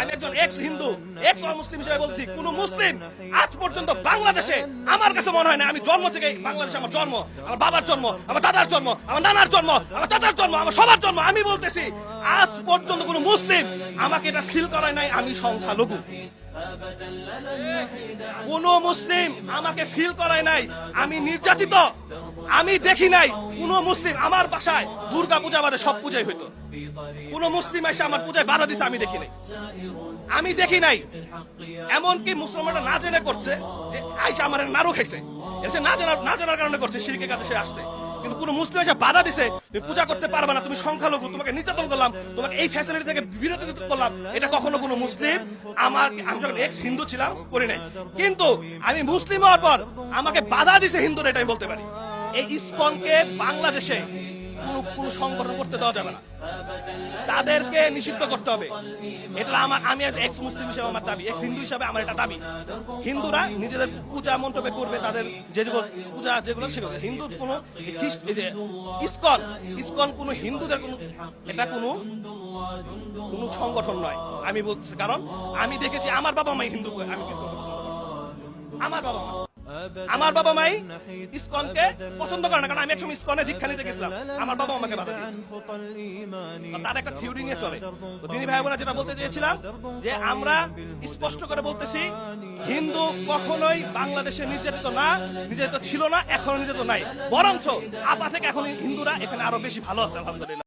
আমি একজন x Hindu x মুসলিম হিসেবে বলছি, কোন মুসলিম আজ পর্যন্ত বাংলাদেশে আমার কাছে মনে হয় না, আমি জন্ম থেকে বাংলাদেশে আমার জন্ম, আমার বাবার জন্ম, আমার দাদার জন্ম, আমার নানার জন্ম, আমার চাচার জন্ম, আমার সবার জন্ম, আমি বলতেছি, আজ পর্যন্ত কোন মুসলিম আমাকে এটা ফিল করায় নাই, আমি সংখ্যালঘু। কোন মুসলিম আমাকে ফিল করায় নাই, আমি নির্যাতিত, আমি দেখি নাই কোন মুসলিম আমার বাসায় দুর্গা পূজা বাদে সব পূজাই হইতো। কোন মুসলিম এসে আমার পূজায় বাধা দিছে, আমি দেখি নাই। আমি দেখি নাই। এমনকি মুসলমানরা না জেনে করছে যে আইসা আমার নাড়ু খাইছে। এটা না জানার না জানার কারণে করছে, শিরকের কাছে সে আসতে কিন্তু কোন মুসলিম এসে বাধা দিছে, তুমি পূজা করতে পারবে না, তুমি সংখ্যালঘু, তোমাকে নির্যাতন করলাম, তোমাকে এই ফ্যাসিলিটি থেকে বিরত করলাম, এটা কখনো কোনো মুসলিম আমার, আমি যখন এক্স হিন্দু ছিলাম, করি নাই। কিন্তু আমি মুসলিম হওয়ার পর আমাকে বাধা দিছে হিন্দুরা, এটা আমি বলতে পারি। এই ইস্কনকে বাংলাদেশে কোন কোন সংগঠন করতে দেওয়া যাবে না। তাদেরকে নিষিদ্ধ করতে হবে। এটা আমার আমি আজ এক্স মুসলিম হিসেবে আমার দাবি। এক্স হিন্দু হিসেবে আমার এটা দাবি। হিন্দুরা নিজেদের পূজা মণ্ডপে করবে, তাদের যেগুলো পূজা যেগুলো সেগুলো। হিন্দু কোনো ইসকন ইসকন কোনো হিন্দুদের কোনো এটা কোনো কোনো সংগঠন নয়। আমি বলছি কারণ আমি দেখেছি আমার বাবা মাই হিন্দু আমি কিছু আমার বাবা মা আমার বাবা মাই ইসকনকে পছন্দ করে না কারণ আমি একসময় ইসকনে দীক্ষা নিতে গেছিলাম। আমার বাবা আমাকে বাধা দিয়েছে। তার একটা থিওরি নিয়ে চলে। তিনি ভাই বোনা যেটা বলতে চেয়েছিলাম যে আমরা স্পষ্ট করে বলতেছি হিন্দু কখনোই বাংলাদেশে নির্যাতিত না নির্যাতিত ছিল না এখনও নির্যাতিত নাই। বরঞ্চ আপা থেকে এখন হিন্দুরা এখানে আরও বেশি ভালো আছে আলহামদুলিল্লাহ।